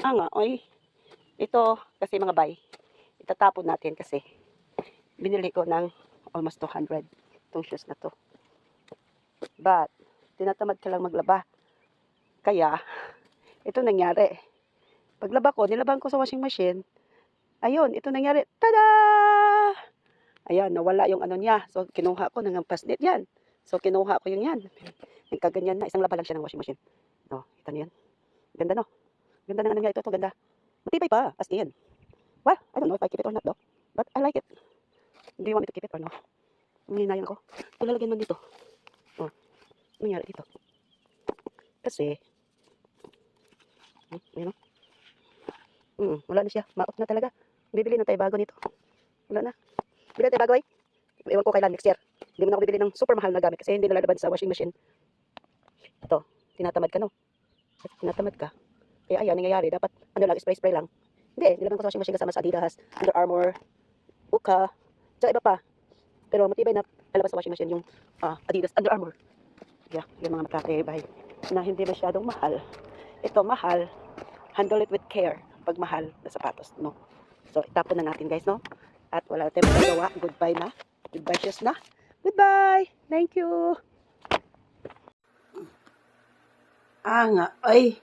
Ah nga, oy. Ito, kasi mga bay, itatapon natin kasi binili ko ng almost 200 itong shoes na to. But, tinatamad ka lang maglaba. Kaya, ito nangyari. Paglaba ko, nilaban ko sa washing machine. Ayun, ito nangyari. Tada! Ayan, nawala yung ano niya. So, kinuha ko ng pasnit yan. So, kinuha ko yung yan. Nagkaganyan na. Isang laba lang siya ng washing machine. No, kita niyo yan. Ganda no? Ano niya ito. Ito, ganda. Matibay pa, as in. Well, I don't know if I keep it or not though. But I like it. Do you want me to keep it or no? Hinayan ko. Ito lalagyan man dito. Oh. Nangyari dito? Kasi, hmm, ayun o. Hmm, wala na siya. Maot na talaga. Bibili na tayo bago nito. Wala na. Bili na tayo bago ay. Ewan ko kailan next year. Hindi mo na ako bibili ng super mahal na gamit kasi hindi nalalaban sa washing machine. Ito, tinatamad ka no? Tinatamad ka. Kaya ayan, nangyayari. Dapat, ano lang, spray-spray lang. Hindi, nilaban ko sa washing machine kasama sa Adidas, Under Armour, Uka, tsaka iba pa. Pero matibay na lalabas sa washing machine yung ah, Adidas, Under Armour. Yeah, yung mga matratibay na hindi masyadong mahal. Ito, mahal. Handle it with care pag mahal na sapatos, no? So, itapon na natin, guys, no? At wala na tayong magagawa. Goodbye na. Goodbye, shoes na. Goodbye! Thank you! Ah nga, ay,